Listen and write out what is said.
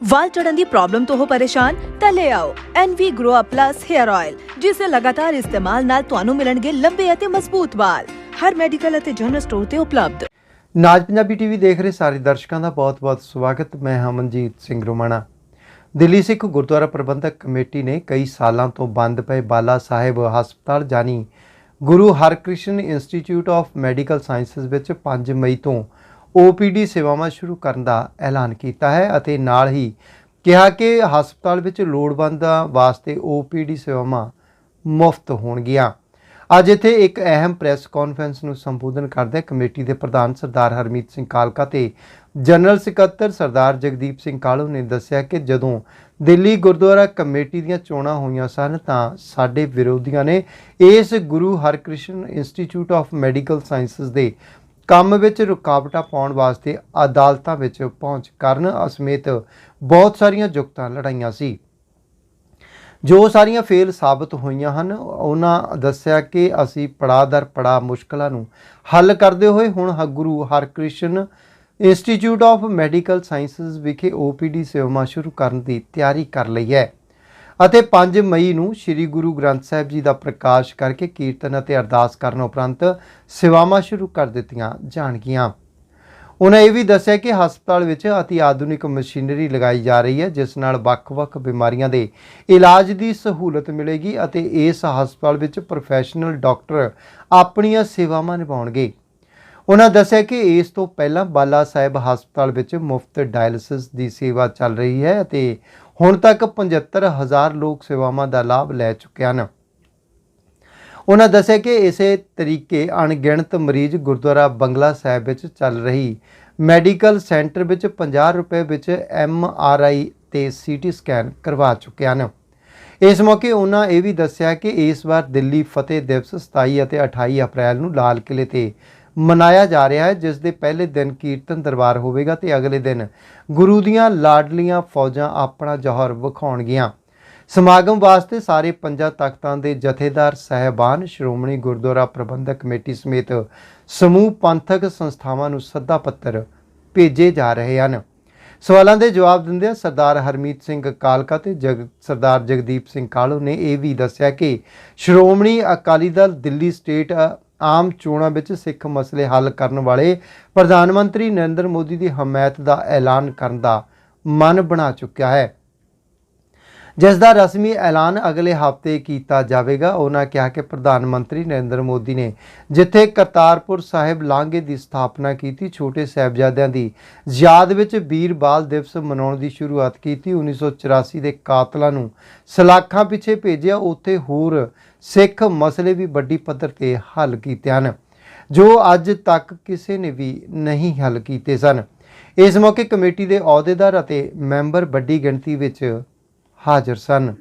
ਵਾਲ ਝੜਨ ਦੀ problem ਤੋਂ ਹੋ ਪਰੇਸ਼ਾਨ, ਤਾਂ ਲੈ ਆਓ NV Grow Up Plus Hair Oil ਜਿਸ ਦੇ ਲਗਾਤਾਰ ਇਸਤੇਮਾਲ ਨਾਲ ਤੁਹਾਨੂੰ ਮਿਲਣਗੇ ਲੰਬੇ ਅਤੇ ਮਜ਼ਬੂਤ ਵਾਲ। ਹਰ ਮੈਡੀਕਲ ਅਤੇ ਜਨਰਲ ਸਟੋਰ ਤੇ ਉਪਲਬਧ। ਨਾਜ ਪੰਜਾਬੀ ਟੀਵੀ ਦੇਖ ਰਹੇ ਸਾਰੇ ਦਰਸ਼ਕਾਂ ਦਾ ਬਹੁਤ-ਬਹੁਤ ਸਵਾਗਤ। ਮੈਂ ਹਾਂ ਸਿੰਘ ਰੋਮਾਣਾ। ਦਿੱਲੀ ਸਿੱਖ ਗੁਰਦੁਆਰਾ ਪ੍ਰਬੰਧਕ ਕਮੇਟੀ ਨੇ ਕਈ ਸਾਲਾਂ ਤੋਂ ਬੰਦ ਪਏ ਬਾਲਾ ਸਾਹਿਬ ਹਸਪਤਾਲ ਜਾਨੀ Guru Harkrishan institute of medical sciences ਵਿੱਚ 5 ਮਈ ਤੋਂ OPD ਸੇਵਾਵਾਂ ਸ਼ੁਰੂ ਕਰਨ ਦਾ ਐਲਾਨ ਕੀਤਾ ਹੈ ਅਤੇ ਨਾਲ ਹੀ ਕਿਹਾ ਕਿ ਹਸਪਤਾਲ ਵਿੱਚ ਲੋੜਵੰਦਾਂ ਵਾਸਤੇ OPD ਸੇਵਾਵਾਂ ਮੁਫਤ ਹੋਣਗੀਆਂ। ਅੱਜ ਇੱਥੇ ਇੱਕ ਅਹਿਮ ਪ੍ਰੈਸ ਕਾਨਫਰੰਸ ਨੂੰ ਸੰਬੋਧਨ ਕਰਦੇ ਕਮੇਟੀ ਦੇ ਪ੍ਰਧਾਨ ਸਰਦਾਰ ਹਰਮੀਤ ਸਿੰਘ ਕਾਲਕਾ ਤੇ ਜਨਰਲ ਸਕੱਤਰ ਸਰਦਾਰ ਜਗਦੀਪ ਸਿੰਘ ਕਾਲੂ ਨੇ ਦੱਸਿਆ ਕਿ ਜਦੋਂ ਦਿੱਲੀ ਗੁਰਦੁਆਰਾ ਕਮੇਟੀ ਦੀਆਂ ਚੋਣਾਂ ਹੋਈਆਂ ਸਨ ਤਾਂ ਸਾਡੇ ਵਿਰੋਧੀਆਂ ਨੇ ਇਸ Guru Harkrishan institute of medical sciences ਦੇ ਕੰਮ ਵਿੱਚ ਰੁਕਾਵਟਾਂ ਪਾਉਣ ਵਾਸਤੇ ਅਦਾਲਤਾਂ ਵਿੱਚ ਪਹੁੰਚ ਕਰਨ ਸਮੇਤ ਬਹੁਤ ਸਾਰੀਆਂ ਜੁਗਤਾਂ ਲੜਾਈਆਂ ਸੀ। ਜੋ ਸਾਰੀਆਂ ਫੇਲ ਸਾਬਤ ਹੋਈਆਂ ਹਨ, ਉਹਨਾਂ ਦੱਸਿਆ ਕਿ ਅਸੀਂ ਪੜਾਅ ਦਰ ਪੜਾਅ ਮੁਸ਼ਕਲਾਂ ਨੂੰ ਹੱਲ ਕਰਦੇ ਹੋਏ ਹੁਣ Guru Harkrishan institute of medical sciences ਵਿਖੇ OPD ਸੇਵਾਵਾਂ ਸ਼ੁਰੂ ਕਰਨ ਦੀ ਤਿਆਰੀ ਕਰ ਲਈ ਹੈ। ਅਤੇ 5 ਮਈ ਨੂੰ ਸ੍ਰੀ ਗੁਰੂ ਗ੍ਰੰਥ ਸਾਹਿਬ ਜੀ ਦਾ ਪ੍ਰਕਾਸ਼ ਕਰਕੇ ਕੀਰਤਨ ਅਤੇ ਅਰਦਾਸ ਕਰਨ ਉਪਰੰਤ ਸੇਵਾਵਾਂ ਸ਼ੁਰੂ ਕਰ ਦਿੱਤੀਆਂ ਜਾਣਗੀਆਂ। ਉਹਨਾਂ ਇਹ ਵੀ ਦੱਸਿਆ ਕਿ ਹਸਪਤਾਲ ਵਿੱਚ ਅਤੀ ਆਧੁਨਿਕ ਮਸ਼ੀਨਰੀ ਲਗਾਈ ਜਾ ਰਹੀ ਹੈ, ਜਿਸ ਨਾਲ ਵੱਖ-ਵੱਖ ਬਿਮਾਰੀਆਂ ਦੇ ਇਲਾਜ ਦੀ ਸਹੂਲਤ ਮਿਲੇਗੀ ਅਤੇ ਇਸ ਹਸਪਤਾਲ ਵਿੱਚ ਪ੍ਰੋਫੈਸ਼ਨਲ ਡਾਕਟਰ ਆਪਣੀਆਂ ਸੇਵਾਵਾਂ ਨਿਭਾਉਣਗੇ। ਉਹਨਾਂ ਦੱਸਿਆ ਕਿ ਇਸ ਤੋਂ ਪਹਿਲਾਂ ਬਾਲਾ ਸਾਹਿਬ ਹਸਪਤਾਲ ਵਿੱਚ ਮੁਫਤ ਡਾਇਲਿਸਿਸ ਦੀ ਸੇਵਾ ਚੱਲ ਰਹੀ ਹੈ ਅਤੇ ਹੁਣ ਤੱਕ 75000 ਲੋਕ ਸੇਵਾਵਾਂ ਦਾ ਲਾਭ ਲੈ ਚੁੱਕੇ ਹਨ। ਉਹਨਾਂ ਦੱਸਿਆ ਕਿ ਇਸੇ ਤਰੀਕੇ ਅਣਗਿਣਤ ਮਰੀਜ਼ ਗੁਰਦੁਆਰਾ ਬੰਗਲਾ ਸਾਹਿਬ ਵਿੱਚ ਚੱਲ ਰਹੀ ਮੈਡੀਕਲ ਸੈਂਟਰ ਵਿੱਚ 50 ਰੁਪਏ ਵਿੱਚ ਐਮ ਆਰ ਆਈ ਤੇ ਸੀਟੀ ਸਕੈਨ ਕਰਵਾ ਚੁੱਕੇ ਹਨ। ਇਸ ਮੌਕੇ ਉਹਨਾਂ ਇਹ ਵੀ ਦੱਸਿਆ ਕਿ ਇਸ ਵਾਰ ਦਿੱਲੀ ਫਤਿਹ ਦਿਵਸ 27 ਅਤੇ 28 ਅਪ੍ਰੈਲ ਨੂੰ ਲਾਲ ਕਿਲੇ ਤੇ ਮਨਾਇਆ ਜਾ ਰਿਹਾ ਹੈ, ਜਿਸ ਦੇ ਪਹਿਲੇ ਦਿਨ ਕੀਰਤਨ ਦਰਬਾਰ ਹੋਵੇਗਾ ਤੇ ਅਗਲੇ ਦਿਨ ਗੁਰੂ ਦੀਆਂ ਲਾਡਲੀਆਂ ਫੌਜਾਂ ਆਪਣਾ ਜੌਹਰ ਵਿਖਾਉਣਗੀਆਂ। ਸਮਾਗਮ ਵਾਸਤੇ ਸਾਰੇ ਪੰਜਾਂ ਤਖਤਾਂ ਦੇ ਜਥੇਦਾਰ, ਸਹਿਬਾਨ, ਸ਼੍ਰੋਮਣੀ ਗੁਰਦੁਆਰਾ ਪ੍ਰਬੰਧਕ ਕਮੇਟੀ ਸਮੇਤ ਸਮੂਹ ਪੰਥਕ ਸੰਸਥਾਵਾਂ ਨੂੰ ਸੱਦਾ ਪੱਤਰ ਭੇਜੇ ਜਾ ਰਹੇ ਹਨ। ਸਵਾਲਾਂ ਦੇ ਜਵਾਬ ਦਿੰਦਿਆਂ ਸਰਦਾਰ ਹਰਮੀਤ ਸਿੰਘ ਕਾਲਕਾ ਤੇ ਜਗ, ਸਰਦਾਰ ਜਗਦੀਪ ਸਿੰਘ ਕਾਲੋ ਨੇ ਇਹ ਵੀ ਦੱਸਿਆ ਕਿ ਸ਼੍ਰੋਮਣੀ ਅਕਾਲੀ ਦਲ ਦਿੱਲੀ ਸਟੇਟ ਆਮ ਚੋਣਾਂ ਵਿੱਚ ਸਿੱਖ ਮਸਲੇ ਹੱਲ ਕਰਨ ਵਾਲੇ ਪ੍ਰਧਾਨ ਮੰਤਰੀ ਨਰਿੰਦਰ ਮੋਦੀ ਦੀ ਹਮਾਇਤ ਦਾ ਐਲਾਨ ਕਰਨ ਦਾ ਮਨ ਬਣਾ ਚੁੱਕਿਆ ਹੈ। ਜਿਸ ਦਾ ਰਸਮੀ ਐਲਾਨ ਅਗਲੇ ਹਫ਼ਤੇ ਕੀਤਾ ਜਾਵੇਗਾ ਉਹਨਾਂ ਕਿਹਾ ਕਿ ਪ੍ਰਧਾਨ ਮੰਤਰੀ ਨਰਿੰਦਰ ਮੋਦੀ ਨੇ ਜਿੱਥੇ ਕਰਤਾਰਪੁਰ ਸਾਹਿਬ ਲਾਂਘੇ ਦੀ ਸਥਾਪਨਾ ਕੀਤੀ, ਛੋਟੇ ਸਾਹਿਬਜ਼ਾਦਿਆਂ ਦੀ ਯਾਦ ਵਿੱਚ ਵੀਰ ਬਾਲ ਦਿਵਸ ਮਨਾਉਣ ਦੀ ਸ਼ੁਰੂਆਤ ਕੀਤੀ 1984 ਦੇ ਕਾਤਲਾਂ ਨੂੰ ਸਲਾਖਾਂ ਪਿੱਛੇ ਭੇਜਿਆ, ਉੱਥੇ ਹੋਰ ਸਿੱਖ ਮਸਲੇ ਵੀ ਵੱਡੀ ਪੱਧਰ ਤੇ ਹੱਲ ਕੀਤੇ ਹਨ, ਜੋ ਅੱਜ ਤੱਕ ਕਿਸੇ ਨੇ ਵੀ ਨਹੀਂ ਹੱਲ ਕੀਤੇ ਸਨ। ਇਸ ਮੌਕੇ ਕਮੇਟੀ ਦੇ ਅਹੁਦੇਦਾਰ ਅਤੇ ਮੈਂਬਰ ਵੱਡੀ ਗਿਣਤੀ ਵਿੱਚ ਹਾਜ਼ਰ ਸਨ।